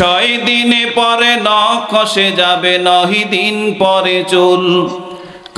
ছয় দিনে পরে নখ খসে যাবে নহি দিন পরে চুল।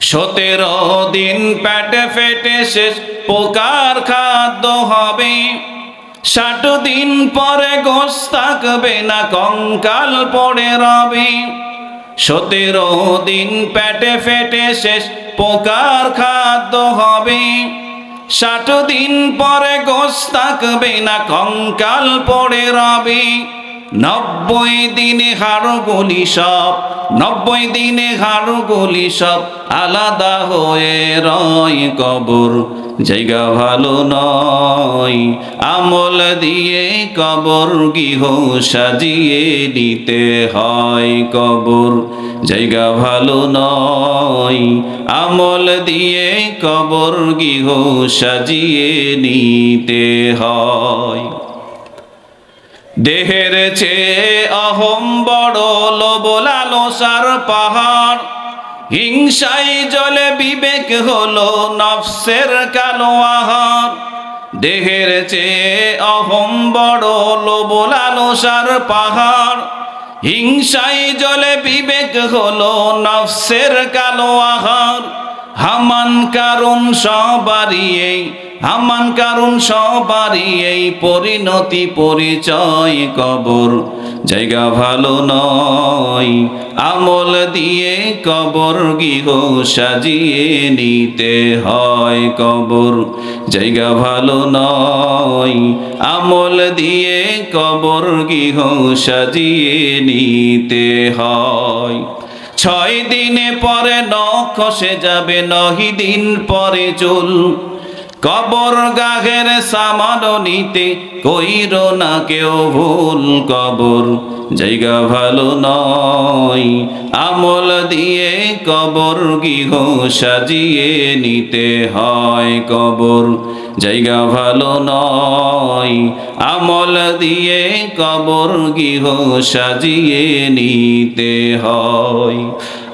সতেরো দিন পেটে ফেটে শেষ, পোকার খাদ্য হবে। ষাট দিন পরে গোস থাকবে না, কঙ্কাল পড়ে রবে। সতেরো দিন পেটে ফেটে শেষ, পোকার খাদ্য হবে। ষাট দিন পরে গোস থাকবে না, কঙ্কাল পড়ে রবে। নব্বই দিনে হাড়গুলি সব নব্বই দিনে হাড়গুলি সব আলাদা হয়ে রয় কবর। জায়গা ভালো নয়, আমল দিয়ে কবর গৃহ সাজিয়ে নিতে হয় কবর। জায়গা ভালো নয়, আমল দিয়ে কবর গৃহ সাজিয়ে নিতে হয়। দেহের চেয়ে অহম বড় লোভ লালসার পাহাড়। হিংসাই জলে বিবেক হলো নফসের কালো আহার। দেহের চেয়ে অহম বড় লোভ লালসার পাহাড়। হিংসাই জলে বিবেক হলো নফসের কালো আহার। হামান কারণ সবারই হামান কারণ সবারই এই পরিণতি পরিচয় কবর। জায়গা ভালো নয়, আমল দিয়ে কবর গৃহ সাজিয়ে নিতে হয় কবর। জায়গা ভালো নয়, আমল দিয়ে কবর গৃহ সাজিয়ে নিতে হয়। ছয় দিনে পরে নখ খসে যাবে নহি দিন পরে চুল। কবর গাঘের সামান নিতে কইর না কেউ ভুল কবর। জায়গা ভালো নয়, আমল দিয়ে কবর গৃহ সাজিয়ে নিতে হয় কবর। জায়গা ভালো নয়, আমল দিয়ে কবর গৃহ সাজিয়ে নিতে হয়।